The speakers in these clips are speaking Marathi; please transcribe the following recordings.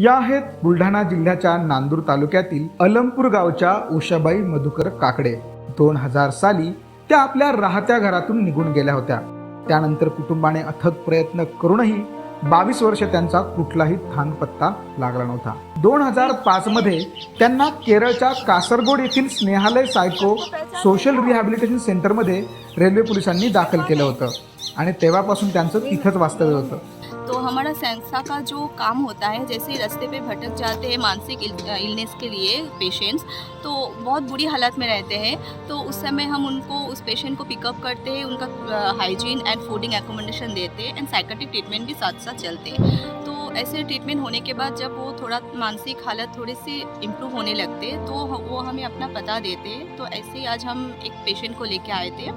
या आहेत बुलढाणा जिल्ह्याच्या नांदूर तालुक्यातील अलमपूर गावच्या उषाबाई मधुकर काकडे. दोन हजार साली त्या आपल्या राहत्या घरातून निघून गेल्या होत्या. त्यानंतर कुटुंबाने अथक प्रयत्न करूनही बावीस वर्ष त्यांचा कुठलाही थांग पत्ता लागला नव्हता. दोन हजार पाच मध्ये त्यांना केरळच्या कासरगोड येथील स्नेहालय सायको सोशल रिहॅबिलिटेशन सेंटरमध्ये रेल्वे पोलिसांनी दाखल केलं होतं. आणि तेव्हापासून त्यांचं तिथंच वास्तव्य होतं. तो हमारा संस्था का जो काम होता है जैसे रास्ते पे भटक जाते हैं मानसिक इलनेस के लिए पेशेंट्स तो बहुत बुरी हालत में रहते हैं। तो उस समय हम उनको उस पेशेंट को पिकअप करते हैं उनका हाइजीन एंड फूडिंग एकोमोडेशन देते हैं एंड साइकेटिक ट्रीटमेंट भी साथ साथ चलते हैं। तो ऐसे ट्रीटमेंट होने के बाद जब वो थोड़ा मानसिक हालत थोड़ी सी इम्प्रूव होने लगते तो वो हमें अपना पता देते। तो ऐसे ही आज हम एक पेशेंट को लेके आए थे।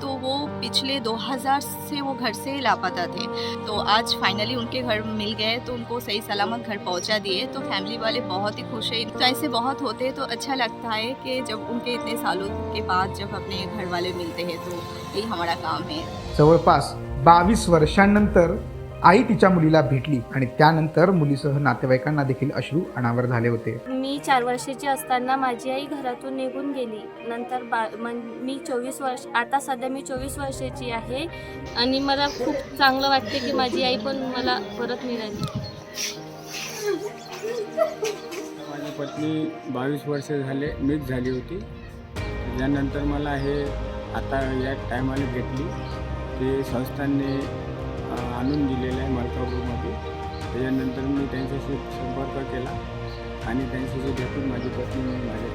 तो वो पिछले 2000 से वो घर से लापता थे। तो आज फाइनली उनके घर मिल गए तो उनको सही सलामत घर पहुँचा दिए। तो फैमिली वाले बहुत ही खुश हैं। तो ऐसे बहुत होते तो अच्छा लगता है कि जब उनके इतने सालों के बाद जब अपने घर वाले मिलते हैं तो यही हमारा काम है। जवळपास बावीस वर्षांनंतर आई तिच्या मुलीला भेटली आणि त्यानंतर मुलीसह नातेवाईकांना देखील अश्रू अनावर झाले होते. मी चार वर्षाची असताना माझी आई घरातून निघून गेली. नंतर बा मन मी चोवीस वर्ष आता सध्या मी चोवीस वर्षाची आहे आणि मला खूप चांगलं वाटते की माझी आई पण मला परत मिळाली. माझी पत्नी बावीस वर्ष झाले मिस झाली होती. त्याच्यानंतर मला हे आता या टायमाला भेटली. ते संस्थांनी आणून दिलेलं आहे मलकापूरमध्ये. त्याच्यानंतर मी त्यांच्याशी संपर्क केला आणि त्यांच्याशी भेटून माझी पत्नी माझ्या